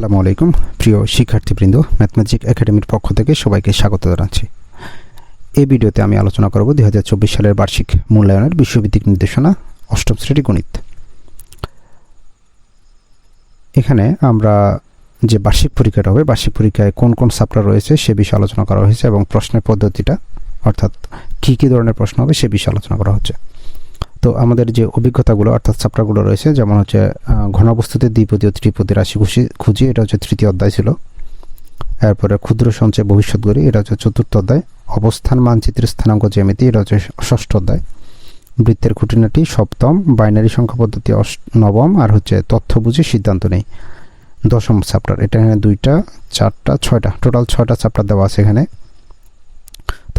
আসসালামু আলাইকুম। প্রিয় শিক্ষার্থীবৃন্দ ম্যাথমেটিক একাডেমির পক্ষ থেকে সবাইকে স্বাগত জানাচ্ছি। এই ভিডিওতে আমি আলোচনা করব দুই হাজার চব্বিশ সালের বার্ষিক মূল্যায়নের বিশ্বভিত্তিক নির্দেশনা, অষ্টম শ্রেণি গণিত। এখানে আমরা যে বার্ষিক পরীক্ষাটা হবে, বার্ষিক পরীক্ষায় কোন কোন সাপ্টার রয়েছে সে বিষয়ে আলোচনা করা হয়েছে এবং প্রশ্নের পদ্ধতিটা, অর্থাৎ কী কী ধরনের প্রশ্ন হবে সে বিষয়ে আলোচনা করা হচ্ছে। তো আমাদের যে অভিজ্ঞতাগুলো, অর্থাৎ চ্যাপ্টারগুলো রয়েছে, যেমন হচ্ছে ঘনবস্তুতে দ্বিপদী ও ত্রিপদী রাশি খুশি, খুঁজি, এটা হচ্ছে তৃতীয় অধ্যায় ছিল। এরপরে ক্ষুদ্র সঞ্চয়, ভবিষ্যৎ গড়ি, এটা হচ্ছে চতুর্থ অধ্যায়। অবস্থান, মানচিত্রের স্থানাঙ্ক, জ্যামিতি, এটা হচ্ছে ষষ্ঠ অধ্যায়। বৃত্তের খুঁটিনাটি, সপ্তম, বাইনারি সংখ্যা পদ্ধতি নবম, আর হচ্ছে তথ্য বুঝে সিদ্ধান্ত নেই। দশম চ্যাপ্টার এটা এখানে দুইটা, চারটা, ছয়টা, টোটাল ছয়টা চ্যাপ্টার দেওয়া আছে এখানে।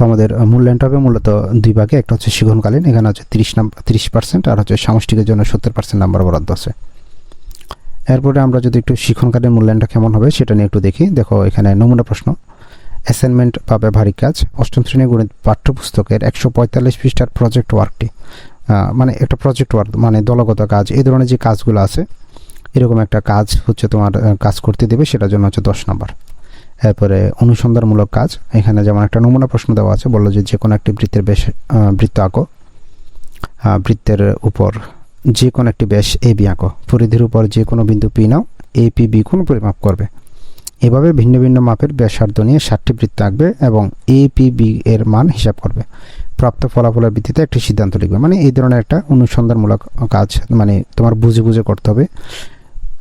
তো আমাদের মূল্যায়নটা হবে মূলত দুই ভাগে। একটা হচ্ছে শিখনকালীন, এখানে হচ্ছে তিরিশ নাম্বার তিরিশ পার্সেন্ট আর হচ্ছে সামষ্টিকের জন্য সত্তর পার্সেন্ট নাম্বার বরাদ্দ আছে। এরপরে আমরা যদি একটু শিখনকালীন মূল্যায়নটা কেমন হবে সেটা নিয়ে একটু দেখি। দেখো, এখানে নমুনা প্রশ্ন। অ্যাসাইনমেন্ট বা ব্যবহারিক কাজ। অষ্টম শ্রেণি গণিত পাঠ্যপুস্তকের একশো পঁয়তাল্লিশ পৃষ্ঠার প্রজেক্ট ওয়ার্কটি মানে একটা প্রজেক্ট ওয়ার্ক মানে দলগত কাজ। এই ধরনের যে কাজগুলো আছে, এরকম একটা কাজ হচ্ছে তোমার কাজ করতে দেবে, সেটার জন্য হচ্ছে দশ নাম্বার এরপরে অনুসন্ধানমূলক কাজ। এখানে যেমন একটা নমুনা প্রশ্ন দেওয়া আছে বলল যে যে কোনো একটি বৃত্তের বেশ বৃত্ত আঁকো। বৃত্তের উপর যে কোনো একটি ব্যাস এ বি আঁকো। পরিধির উপর যে কোনো বিন্দু পি নাও এ পি বি কোন পরিমাপ করবে। এভাবে ভিন্ন ভিন্ন মাপের ব্যাসার্ধ নিয়ে ষাটটি বৃত্ত আঁকবে এবং এ পি বি এর মান হিসাব করবে। প্রাপ্ত ফলাফলের ভিত্তিতে একটি সিদ্ধান্ত লিখবে। মানে এই ধরনের একটা অনুসন্ধানমূলক কাজ মানে তোমার বুঝে বুঝে করতে হবে।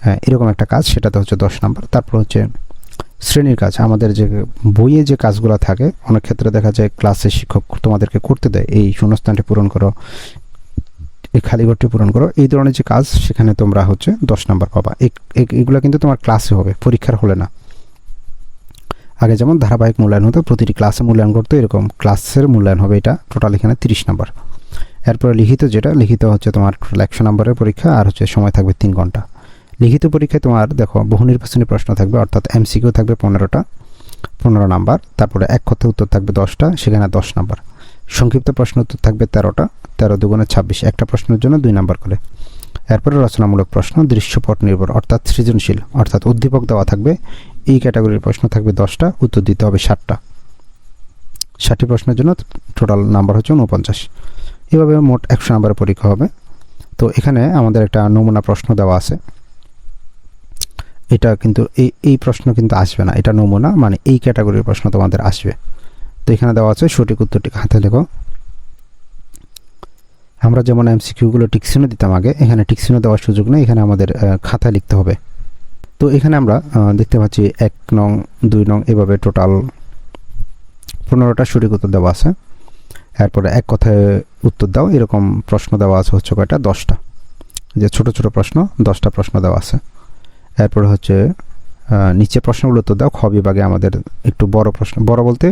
হ্যাঁ, এরকম একটা কাজ সেটাতে হচ্ছে দশ নম্বর। তারপর হচ্ছে শ্রেণির কাজ, আমাদের যে বইয়ে যে কাজগুলো থাকে, অনেক ক্ষেত্রে দেখা যায় ক্লাসে শিক্ষক তোমাদেরকে করতে দেয়, এই শূন্যস্থানটি পূরণ করো, এই খালি ঘরটি পূরণ করো, এই ধরনের যে কাজ সেখানে তোমরা হচ্ছে দশ নম্বর পাবা। এগুলো কিন্তু তোমার ক্লাসে হবে, পরীক্ষার হলে না। আগে যেমন ধারাবাহিক মূল্যায়ন হতো, প্রতিটি ক্লাসে মূল্যায়ন করতো, এরকম ক্লাসের মূল্যায়ন হবে এটা টোটাল এখানে তিরিশ নম্বর। এরপরে লিখিত যেটা, লিখিত হচ্ছে তোমার একশো নম্বরের পরীক্ষা, আর হচ্ছে সময় থাকবে তিন ঘণ্টা। লিখিত পরীক্ষায় তোমার, দেখো, বহু নির্বাচনী প্রশ্ন থাকবে, অর্থাৎ এমসিকিউ থাকবে পনেরোটা, পনেরো নাম্বার, তারপরে এক কথা উত্তর থাকবে দশটা, সেখানে দশ নাম্বার। সংক্ষিপ্ত প্রশ্ন উত্তর থাকবে তেরোটা, তেরো দুগুণে ছাব্বিশ, একটা প্রশ্নের জন্য দুই নাম্বার করে। এরপরে রচনামূলক প্রশ্ন, দৃশ্যপট নির্ভর, অর্থাৎ সৃজনশীল, অর্থাৎ উদ্দীপক দেওয়া থাকবে, এই ক্যাটাগরির প্রশ্ন থাকবে দশটা, উত্তর দিতে হবে ষাটটা। ষাটটি প্রশ্নের জন্য টোটাল নাম্বার হচ্ছে উনপঞ্চাশ এভাবে মোট একশো নাম্বারের পরীক্ষা হবে। তো এখানে আমাদের একটা নমুনা প্রশ্ন দেওয়া আছে। এটা কিন্তু এই এই প্রশ্ন কিন্তু আসবে না। এটা নমুনা মানে এই ক্যাটাগরির প্রশ্ন তোমাদের আসবে। তো এখানে দেওয়া আছে সঠিক উত্তরটি হাতে লেখো। আমরা যেমন এমসিকিউগুলো টিকসিনও দিতাম আগে, এখানে টিকসিনও দেওয়ার সুযোগ নেই, এখানে আমাদের খাতায় লিখতে হবে। তো এখানে আমরা দেখতে পাচ্ছি এক নং, দুই নং এভাবে টোটাল পনেরোটা সঠিক উত্তর দেওয়া আছে। এরপরে এক কথায় উত্তর দাও, এরকম প্রশ্ন দেওয়া আছে হচ্ছে কয়টা? দশটা। যে ছোট ছোট প্রশ্ন, দশটা প্রশ্ন দেওয়া আছে। এরপরে হচ্ছে নিচে প্রশ্নগুলো উত্তর দাও। খ বিভাগে আমাদের একটু বড় প্রশ্ন, বড় বলতে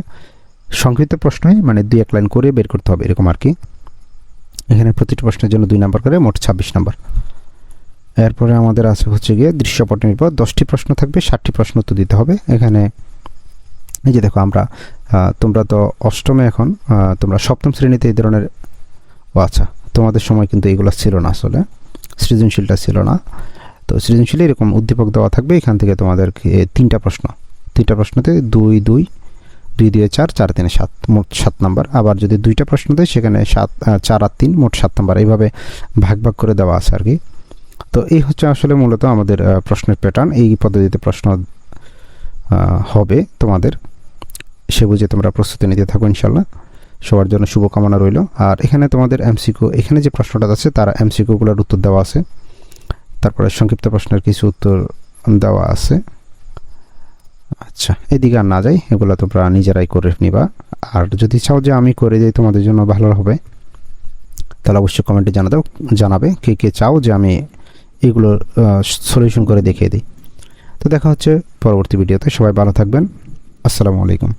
সংক্ষিপ্ত প্রশ্নই মানে দুই এক লাইন করে বের করতে হবে, এরকম আর কি এখানে প্রতিটি প্রশ্নের জন্য দুই নাম্বার করে, মোট ছাব্বিশ নাম্বার। এরপরে আমাদের আছে হচ্ছে গিয়ে দৃশ্যপট নির্ভর, দশটি প্রশ্ন থাকবে, ষাটটি প্রশ্ন উত্তর দিতে হবে। এখানে এই যে দেখো আমরা তোমরা তো অষ্টমে এখন তোমরা সপ্তম শ্রেণীতে এই ধরনের, ও আচ্ছা তোমাদের সময় কিন্তু এগুলো ছিল না আসলে, সৃজনশীলটা ছিল না। তো সৃজনশীলে এরকম উদ্দীপক দেওয়া থাকবে, এখান থেকে তোমাদেরকে তিনটা প্রশ্ন। তিনটা প্রশ্নতে দুই দুই দুই দুই, চার চার, তিনে সাত, মোট সাত নাম্বার। আবার যদি দুইটা প্রশ্ন দেয়, সেখানে সাত চার আর তিন, মোট সাত নাম্বার। এইভাবে ভাগ ভাগ করে দেওয়া আছে আর কি। তো এই হচ্ছে আসলে মূলত আমাদের প্রশ্নের প্যাটার্ন এই পদ্ধতিতে প্রশ্ন হবে তোমাদের। সে বুঝে তোমরা প্রস্তুতি নিতে থাকো ইনশাল্লাহ সবার জন্য শুভকামনা রইল। আর এখানে তোমাদের এমসিকিউ এখানে যে প্রশ্নটা আছে, তার এমসিকিউগুলোর উত্তর দেওয়া আছে। তারপরে সংক্ষিপ্ত প্রশ্নের কিছু উত্তর দেওয়া আছে। আচ্ছা এদিকে আর না যাই, এগুলো তোমরা নিজেরাই করে নিবা। আর যদি চাও যে আমি করে দিই তোমাদের জন্য ভালো হবে। তাহলে অবশ্যই কমেন্টে জানা দাও, জানাবে কে কে চাও যে আমি এগুলো সলিউশন করে দেখিয়ে দিই। তো দেখা হচ্ছে পরবর্তী ভিডিওতে। সবাই ভালো থাকবেন। আসসালামু আলাইকুম।